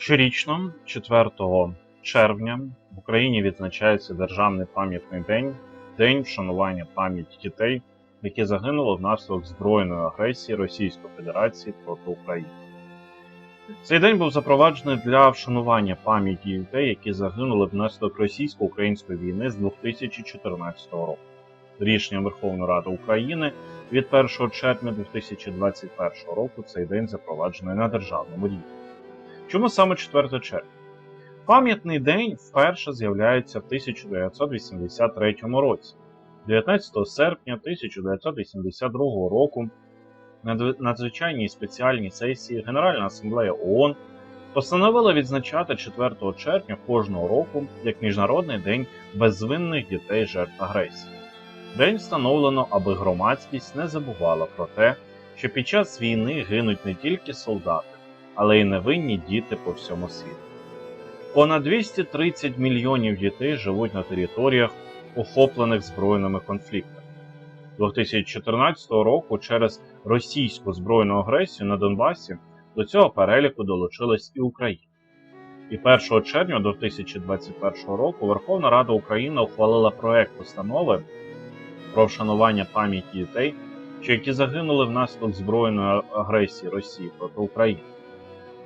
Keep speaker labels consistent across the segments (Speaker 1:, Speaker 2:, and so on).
Speaker 1: Щорічно, 4 червня, в Україні відзначається Державний пам'ятний день, день вшанування пам'яті дітей, які загинули внаслідок збройної агресії Російської Федерації проти України. Цей день був запроваджений для вшанування пам'яті дітей, які загинули внаслідок російсько-української війни з 2014 року. Рішенням Верховної Ради України від 1 червня 2021 року цей день запроваджений на державному рівні. Чому саме 4 червня? Пам'ятний день вперше з'являється в 1983 році. 19 серпня 1982 року на надзвичайній спеціальній сесії Генеральна асамблея ООН постановила відзначати 4 червня кожного року як Міжнародний день безвинних дітей жертв агресії. День встановлено, аби громадськість не забувала про те, що під час війни гинуть не тільки солдати, але й невинні діти по всьому світу. Понад 230 мільйонів дітей живуть на територіях, охоплених збройними конфліктами. 2014 року через російську збройну агресію на Донбасі до цього переліку долучилась і Україна. І 1 червня 2021 року Верховна Рада України ухвалила проект постанови про вшанування пам'яті дітей, що які загинули внаслідок збройної агресії Росії проти України.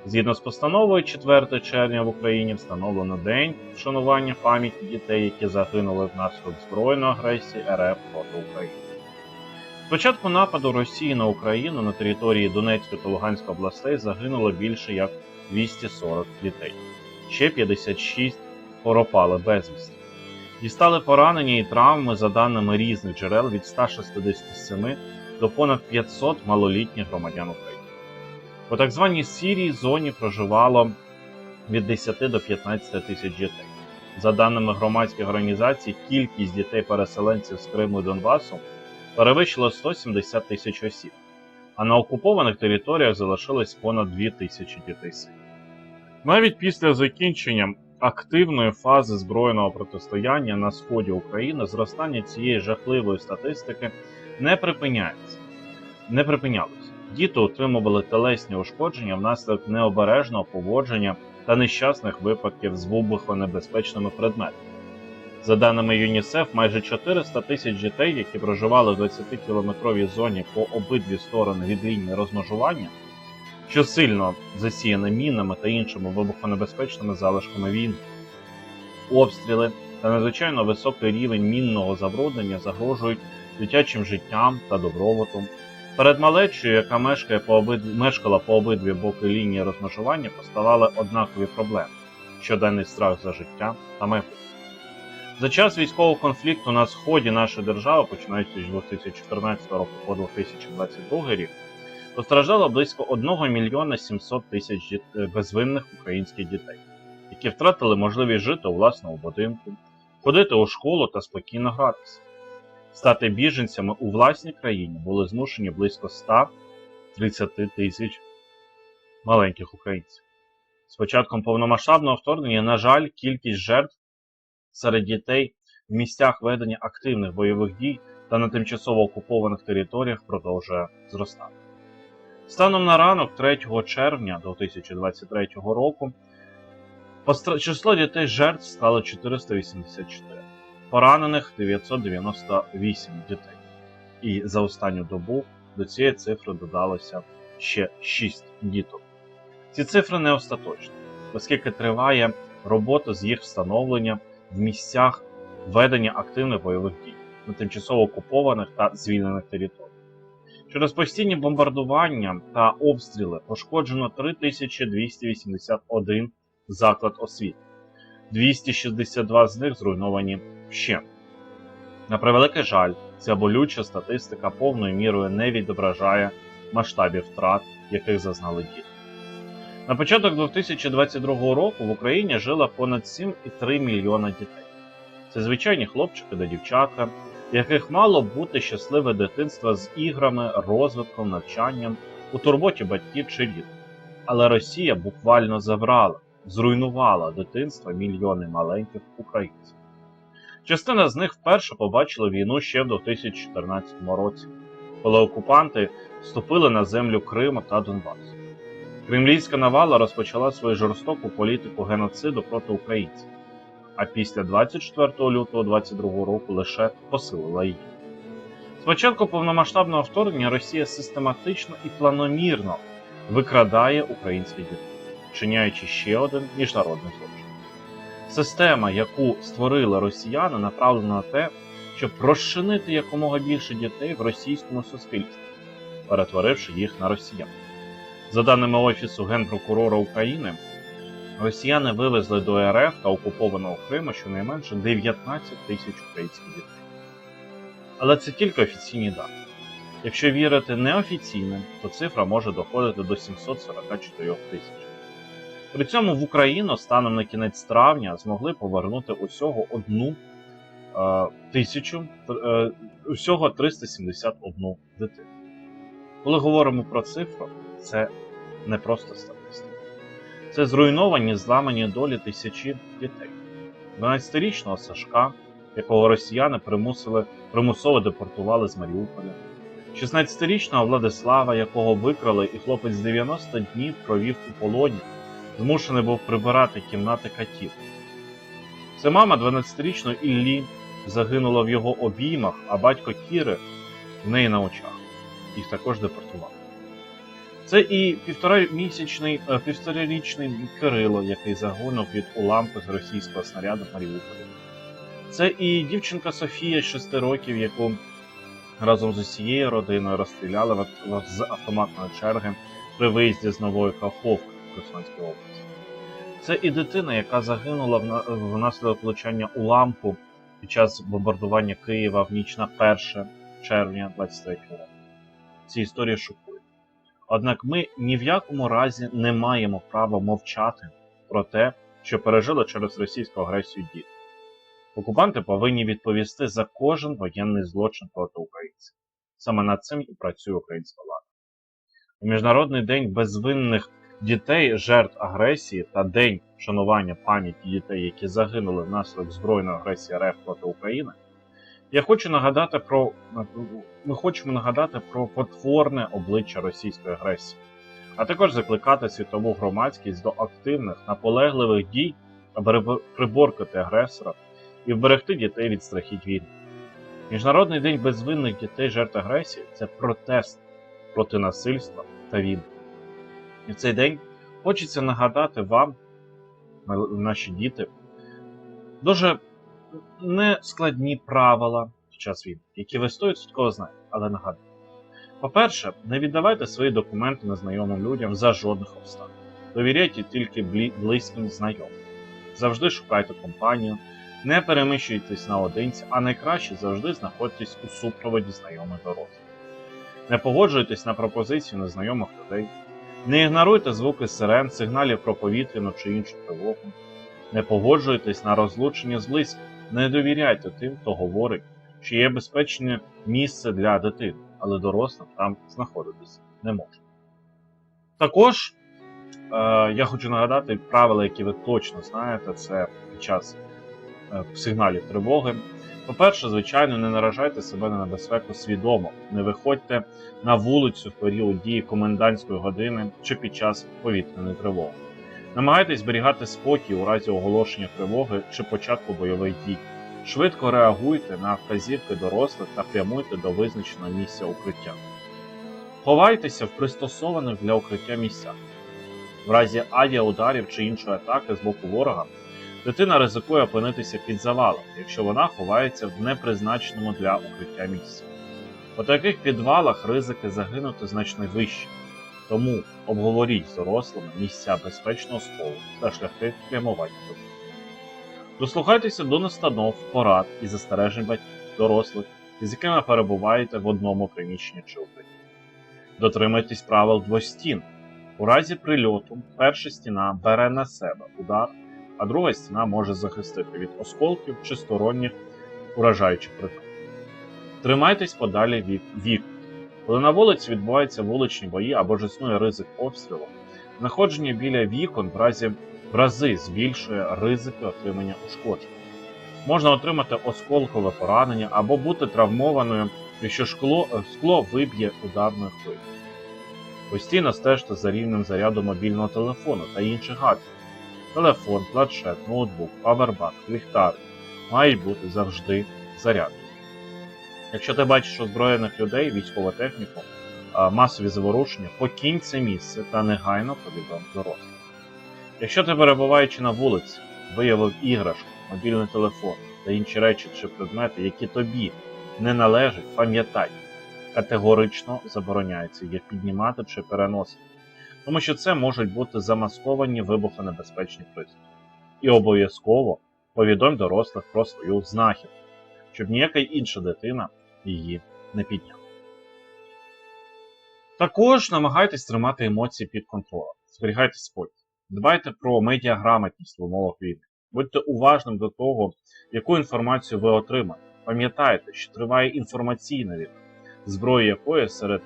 Speaker 1: Згідно з постановою, 4 червня в Україні встановлено День вшанування пам'яті дітей, які загинули внаслідок збройної агресії РФ проти України. З початку нападу Росії на Україну на території Донецької та Луганської областей загинуло більше як 240 дітей. Ще 56 пропали безвісти. Дістали поранення і травми за даними різних джерел від 167 до понад 500 малолітніх громадян України. У так званій сірій зоні проживало від 10 до 15 тисяч дітей. За даними громадських організацій, кількість дітей-переселенців з Криму і Донбасу перевищила 170 тисяч осіб, а на окупованих територіях залишилось понад 2 тисячі дітей. Навіть після закінчення активної фази збройного протистояння на сході України зростання цієї жахливої статистики не припиняється. Не припинялося. Діти отримували телесні ушкодження внаслідок необережного поводження та нещасних випадків з вибухонебезпечними предметами. За даними ЮНІСЕФ, майже 400 тисяч дітей, які проживали в 20-кілометровій зоні по обидві сторони від лінії розмежування, що сильно засіяна мінами та іншими вибухонебезпечними залишками війни. Обстріли та надзвичайно високий рівень мінного забруднення загрожують дитячим життям та добробутом. Перед малечою, яка мешкає по обидві, мешкала по обидві боки лінії розмежування, поставали однакові проблеми: щоденний страх за життя та майбутнє. За час військового конфлікту на сході нашої держави, починаючи з 2014 року по 2022 рік, постраждало близько 1 мільйона 700 тисяч е, безвинних українських дітей, які втратили можливість жити у власному будинку, ходити у школу та спокійно гратися. Стати біженцями у власній країні були змушені близько 130 тисяч маленьких українців. З початком повномасштабного вторгнення, на жаль, кількість жертв серед дітей в місцях ведення активних бойових дій та на тимчасово окупованих територіях продовжує зростати. Станом на ранок 3 червня 2023 року число дітей жертв стало 484, поранених 998 дітей. І за останню добу до цієї цифри додалося ще 6 діток. Ці цифри не остаточні, оскільки триває робота з їх встановлення в місцях ведення активних бойових дій на тимчасово окупованих та звільнених територіях. Через постійні бомбардування та обстріли пошкоджено 3281 заклад освіти. 262 з них зруйновані вщент. На превеликий жаль, ця болюча статистика повною мірою не відображає масштабів втрат, яких зазнали діти. На початок 2022 року в Україні жило понад 7,3 мільйона дітей. Це звичайні хлопчики та дівчатка, яких мало бути щасливе дитинство з іграми, розвитком, навчанням, у турботі батьків чи рідних. Але Росія буквально забрала, зруйнувала дитинство мільйони маленьких українців. Частина з них вперше побачила війну ще в 2014 році, коли окупанти вступили на землю Криму та Донбасу. Кремлівська навала розпочала свою жорстоку політику геноциду проти українців, а після 24 лютого 22 року лише посилила її. Спочатку повномасштабного вторгнення Росія систематично і планомірно викрадає українських дітей, вчиняючи ще один міжнародний злочин. Система, яку створили росіяни, направлена на те, щоб розчинити якомога більше дітей в російському суспільстві, перетворивши їх на росіян. За даними Офісу Генпрокурора України, росіяни вивезли до РФ та окупованого Криму щонайменше 19 тисяч українських дітей. Але це тільки офіційні дані. Якщо вірити неофіційним, то цифра може доходити до 744 тисяч. При цьому в Україну станом на кінець травня змогли повернути усього одну е, тисячу, е, усього 371 дитину. Коли говоримо про цифру, це не просто статистика. Це зруйновані, зламані долі тисячі дітей. 12-річного Сашка, якого росіяни примусили, примусово депортували з Маріуполя. 16-річного Владислава, якого викрали, і хлопець 90 днів провів у полоні, змушений був прибирати кімнати катів. Це мама 12-річного Іллі загинула в його обіймах, а батько Кіри в неї на очах. Їх також депортували. Це і півторамісячний, е, півторарічний Кирило, який загинув від уламку з російського снаряду в Маріуполі. Це і дівчинка Софія 6 років, яку разом з усією родиною розстріляли з автоматної черги при виїзді з Нової Каховки Херсонській області. Це і дитина, яка загинула внаслідок влучання уламку під час бомбардування Києва в ніч на 1 червня 23 року. Ці історії шокують. Однак ми ні в якому разі не маємо права мовчати про те, що пережили через російську агресію діти. Окупанти повинні відповісти за кожен воєнний злочин проти українців. Саме над цим і працює українська влада. У Міжнародний день безвинних дітей, жертв агресії та День вшанування пам'яті дітей, які загинули внаслідок збройної агресії РФ проти України. Я хочу нагадати про ми хочемо нагадати про потворне обличчя російської агресії, а також закликати світову громадськість до активних, наполегливих дій, аби приборкати агресора і вберегти дітей від страхіть війни. Міжнародний день безвинних дітей жертв агресії це протест проти насильства та війни. І в цей день хочеться нагадати вам, наші діти, дуже нескладні правила під час війни, які ви 100% знаєте, але нагадую. По-перше, не віддавайте свої документи незнайомим людям за жодних обставин. Довіряйте тільки близьким знайомим. Завжди шукайте компанію, не переміщуйтесь наодинці, а найкраще завжди знаходьтесь у супроводі знайомих дорослих. Не погоджуйтесь на пропозиції незнайомих людей, не ігноруйте звуки сирен, сигналів про повітряну чи іншу тривогу. Не погоджуйтесь на розлучення з близьким, не довіряйте тим, хто говорить, що є безпечне місце для дитини, але дорослим там знаходитися не може. Також е, я хочу нагадати правила, які ви точно знаєте, це під час сигналів тривоги. По-перше, звичайно, не наражайте себе на небезпеку свідомо, не виходьте на вулицю в період дії комендантської години чи під час повітряної тривоги. Намагайтесь зберігати спокій у разі оголошення тривоги чи початку бойових дій. Швидко реагуйте на вказівки дорослих та прямуйте до визначеного місця укриття. Ховайтеся в пристосованих для укриття місцях. В разі авіаударів чи іншої атаки з боку ворога дитина ризикує опинитися під завалом, якщо вона ховається в непризначеному для укриття місці. У таких підвалах ризики загинути значно вищі, тому обговоріть з дорослими місця безпечного схову та шляхи прямування до. Дослухайтеся до настанов, порад і застережень батьків, дорослих, з якими перебуваєте в одному приміщенні чи укритті. Дотримайтесь правил двостін. У разі прильоту перша стіна бере на себе удар, а друга стіна може захистити від осколків чи сторонніх уражаючих предметів. Тримайтесь подалі від вік. Коли на вулиці відбуваються вуличні бої або ж існує ризик обстрілу, знаходження біля вікон в разі в рази збільшує ризики отримання ушкоджень. Можна отримати осколкове поранення або бути травмованою, якщо шкло, скло виб'є ударною хвилею. Постійно стежте за рівнем заряду мобільного телефону та інших гаджетів. Телефон, планшет, ноутбук, павербанк, ліхтар мають бути завжди заряджені. Якщо ти бачиш озброєних людей, військову техніку, масові заворушення, покинь це місце та негайно повідом дорослих. Якщо ти перебуваючи на вулиці, виявив іграшку, мобільний телефон та інші речі чи предмети, які тобі не належать, пам'ятай, категорично забороняється їх піднімати чи переносити, тому що це можуть бути замасковані вибухонебезпечні пристрої. І обов'язково повідомь дорослих про свою знахідку, щоб ніяка інша дитина її не підняла. Також намагайтесь тримати емоції під контролем, зберігайте спокій, дбайте про медіаграмотність в умовах війни, будьте уважним до того, яку інформацію ви отримаєте. Пам'ятайте, що триває інформаційна війна, зброя якої серед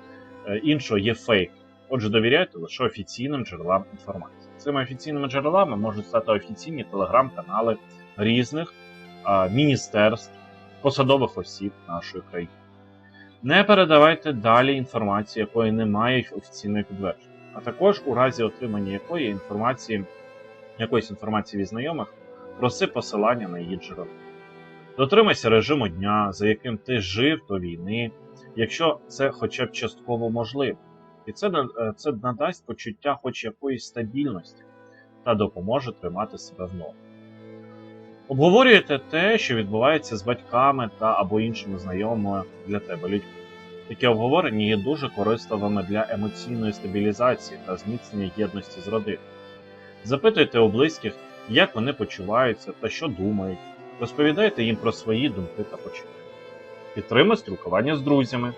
Speaker 1: е, іншого є фейк. Отже, довіряйте лише офіційним джерелам інформації. Цими офіційними джерелами можуть стати офіційні телеграм-канали різних а, міністерств, посадових осіб нашої країни. Не передавайте далі інформацію, якої немає офіційної підтвердження, а також у разі отримання якої інформації, якоїсь інформації від знайомих, проси посилання на її джерело. Дотримайся режиму дня, за яким ти жив до війни, якщо це хоча б частково можливо. І це, е, це надасть почуття хоч якоїсь стабільності та допоможе тримати себе в нормі. Обговорюйте те, що відбувається з батьками та або іншими знайомими для тебе людьми. Такі обговорення є дуже корисливими для емоційної стабілізації та зміцнення єдності з родиною. Запитуйте у близьких, як вони почуваються та що думають. Розповідайте їм про свої думки та почуття. Підтримуй спілкування з друзями.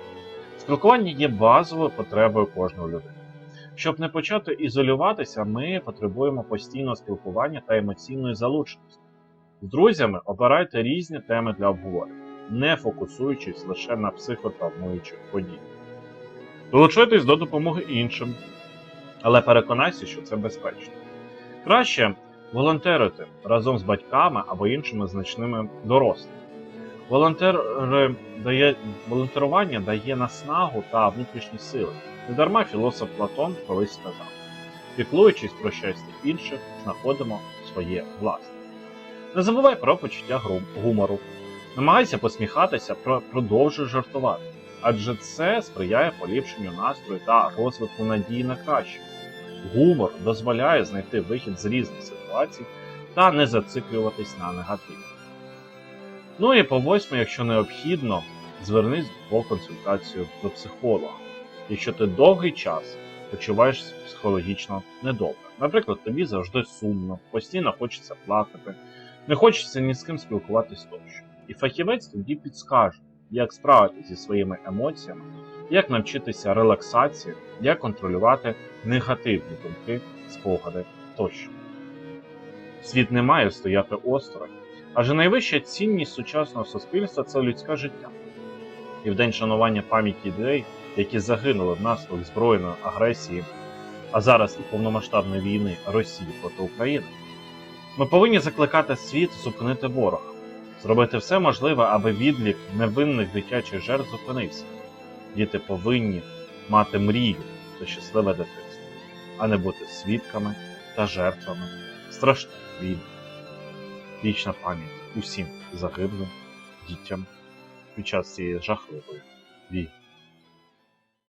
Speaker 1: Спілкування є базовою потребою кожної людини. Щоб не почати ізолюватися, ми потребуємо постійного спілкування та емоційної залученості. З друзями обирайте різні теми для обговорення, не фокусуючись лише на психотравмуючих подіях. Долучайтесь до допомоги іншим, але переконайся, що це безпечно. Краще волонтерити разом з батьками або іншими значними дорослими. Волонтери дає, волонтерування дає наснагу та внутрішні сили. Недарма філософ Платон колись сказав: піклуючись про щастя інших, знаходимо своє власне. Не забувай про почуття гумору. Намагайся посміхатися, продовжуй жартувати, адже це сприяє поліпшенню настрою та розвитку надії на краще. Гумор дозволяє знайти вихід з різних ситуацій та не зациклюватись на негативі. Ну і по восьме, якщо необхідно, звернись по консультацію до психолога, якщо ти довгий час почуваєшся психологічно недобре. Наприклад, тобі завжди сумно, постійно хочеться плакати, не хочеться ні з ким спілкуватись тощо. І фахівець тоді підскаже, як справитися зі своїми емоціями, як навчитися релаксації, як контролювати негативні думки, спогади тощо. Світ не має стояти осторонь, адже найвища цінність сучасного суспільства це людське життя. І в день шанування пам'яті людей, які загинули внаслідок збройної агресії, а зараз і повномасштабної війни Росії проти України, ми повинні закликати світ зупинити ворога, зробити все можливе, аби відлік невинних дитячих жертв зупинився. Діти повинні мати мрію та щасливе дитинство, а не бути свідками та жертвами страшних війн. Вічна пам'ять усім загиблим дітям під час цієї жахливої війни.